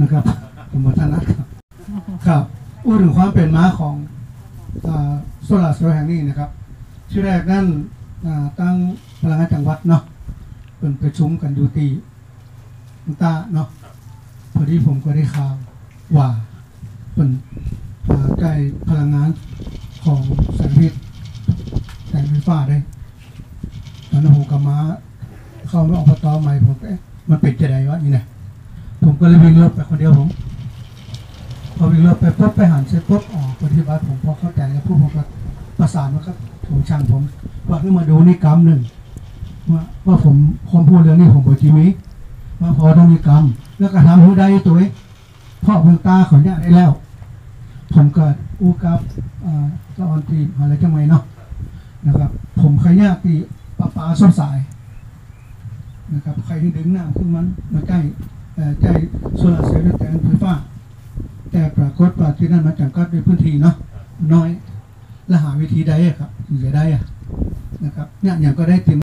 นะครับผมวัฒนะครับครับพูดถึงความเป็นม้าของโซลาร์เซลล์แห่งนี้นะครับ ชื่อแรกนั่นตั้งพลังงานจังหวัดเนาะเป็นประชุมกันอยู่ที่มุตาเนาะพอดีผมก็ได้ข่าวว่าเป็นใกล้พลังงานของแสงอาทิตย์แสงไฟฟ้าได้ตอนนั้นผมก็มาเข้ามาอบตใหม่ผมเอ๊ะมันเป็นจะไดวะนี่นะ ผมก็เลยวิ่งรถไปคนเดียวผม พอวิ่งรถไปปุ๊บไปหันเสร็จปุ๊บออกปฏิบัติผมพอเข้าใจแล้วผู้ผมก็ประสานมาครับผมช่างผมว่าขึ้นมาดูนี่กรรมหนึ่งว่าว่าผมคนพูดเรื่องนี้ผมบอกจีมีว่าพอต้องมีกรรม แล้วก็ทำห้ได้ตัวเองพ่อเมืองตาเขาเนี่ยได้แล้ว ผมเกิดอูกับอ่าตอนตีอะไรจังไงเนาะนะครับ ผมเคยยากตีปลาปลาส้นสายนะครับ ใครที่ดึงหน้าขึ้นมันมาใกล้ ใกล้โซลาร์เซลล์และแสงไฟฟ้า แต่ปรากฏว่าที่นั่นมาจำกัดด้วยพื้นที่เนาะน้อย และหาวิธีใดอะครับถึงจะได้อะนะครับเนี่ยอย่างก็ได้เตรียม